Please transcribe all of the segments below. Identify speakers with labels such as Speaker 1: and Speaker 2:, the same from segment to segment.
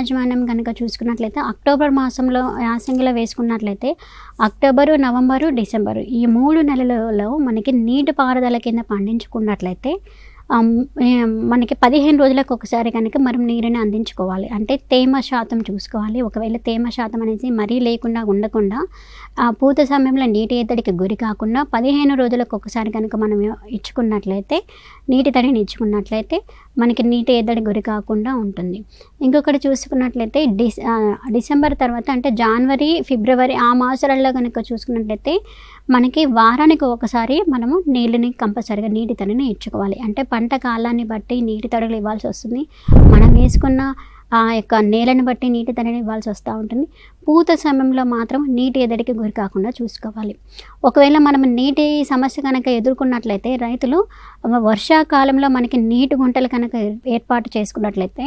Speaker 1: యాజమాన్యం కనుక చూసుకున్నట్లయితే అక్టోబర్ మాసంలో యాసంగిలో వేసుకున్నట్లయితే అక్టోబరు నవంబరు డిసెంబరు ఈ మూడు నెలలలో మనకి నీటి పారుదల కింద పండించుకున్నట్లయితే మనకి పదిహేను రోజులకు ఒకసారి కనుక మనం నీరుని అందించుకోవాలి. అంటే తేమ శాతం చూసుకోవాలి. ఒకవేళ తేమ శాతం అనేది మరీ లేకుండా ఉండకుండా ఆ పూత సమయంలో నీటి ఎద్దడికి గురి కాకుండా పదిహేను రోజులకు ఒకసారి కనుక మనం ఇచ్చుకున్నట్లయితే నీటి తడిని ఇచ్చుకున్నట్లయితే మనకి నీటి ఎద్దడి గురి కాకుండా ఉంటుంది. ఇంకొకటి చూసుకున్నట్లయితే డిస్ డిసెంబర్ తర్వాత అంటే జనవరి ఫిబ్రవరి ఆ మాసాలలో కనుక చూసుకున్నట్లయితే మనకి వారానికి ఒకసారి మనము నీళ్ళని కంపల్సరిగా నీటి తడిని ఇచ్చుకోవాలి. అంటే పంట కాలాన్ని బట్టి నీటి తడులు ఇవ్వాల్సి వస్తుంది. మనం వేసుకున్న ఆ యొక్క నేలను బట్టి నీటి ధరని ఇవ్వాల్సి వస్తూ ఉంటుంది. పూత సమయంలో మాత్రం నీటి ఎదడికి గురి కాకుండా చూసుకోవాలి. ఒకవేళ మనం నీటి సమస్య కనుక ఎదుర్కొన్నట్లయితే రైతులు వర్షాకాలంలో మనకి నీటి గుంటలు కనుక ఏర్పాటు చేసుకున్నట్లయితే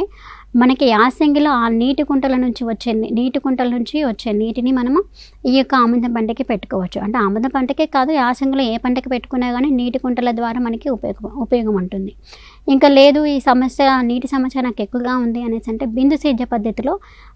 Speaker 1: మనకి యాసంగిలో ఆ నీటి కుంటల నుంచి వచ్చే నీటి కుంటల నుంచి వచ్చే నీటిని మనము ఈ యొక్క ఆముదం పంటకి పెట్టుకోవచ్చు. అంటే ఆముదం పంటకే కాదు యాసంగిలో ఏ పంటకి పెట్టుకున్నా కానీ నీటి కుంటల ద్వారా మనకి ఉపయోగం ఉపయోగం ఉంటుంది. ఇంకా లేదు ఈ సమస్య నీటి సమస్య నాకు ఎక్కువగా ఉంది అనేసి అంటే బిందు సేద్య పద్ధతిలో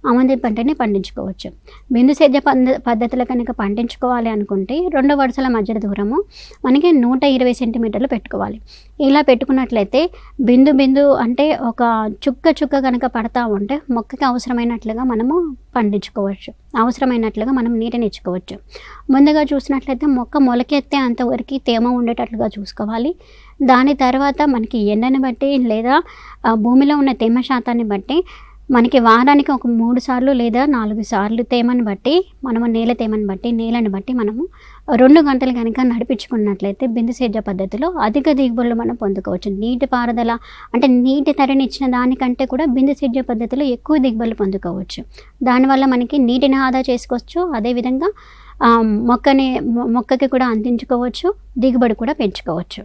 Speaker 1: ఆముదం పంటని పండించుకోవచ్చు. బిందు సేద్య పద్ధ పద్ధతిలో కనుక పండించుకోవాలి అనుకుంటే రెండు వరుసల మధ్య దూరము మనకి నూట ఇరవై సెంటీమీటర్లు పెట్టుకోవాలి. ఇలా పెట్టుకున్నట్లయితే బిందు బిందు అంటే ఒక చుక్క చుక్క కనుక పడతా ఉంటే మొక్కకి అవసరమైనట్లుగా మనము పండించుకోవచ్చు. అవసరమైనట్లుగా మనం నీటిని ఇచ్చుకోవచ్చు. ముందుగా చూసినట్లయితే మొక్క మొలకెత్తే అంతవరకు తేమ ఉండేటట్లుగా చూసుకోవాలి. దాని తర్వాత మనకి ఎండని బట్టి లేదా భూమిలో ఉన్న తేమ శాతాన్ని బట్టి మనకి వారానికి ఒక మూడు సార్లు లేదా నాలుగు సార్లు తేమని బట్టి మనము నేల తేమని బట్టి నేలను బట్టి మనము రెండు గంటలు కనుక నడిపించుకున్నట్లయితే బిందు సేద్య పద్ధతిలో అధిక దిగుబడులు మనం పొందుకోవచ్చు. నీటి పారుదల అంటే నీటి తరిని ఇచ్చిన దానికంటే కూడా బిందు సేద్య పద్ధతిలో ఎక్కువ దిగుబడులు పొందుకోవచ్చు. దానివల్ల మనకి నీటిని ఆదా చేసుకోవచ్చు. అదేవిధంగా మొక్కని మొక్కకి కూడా అందించుకోవచ్చు. దిగుబడి కూడా పెంచుకోవచ్చు.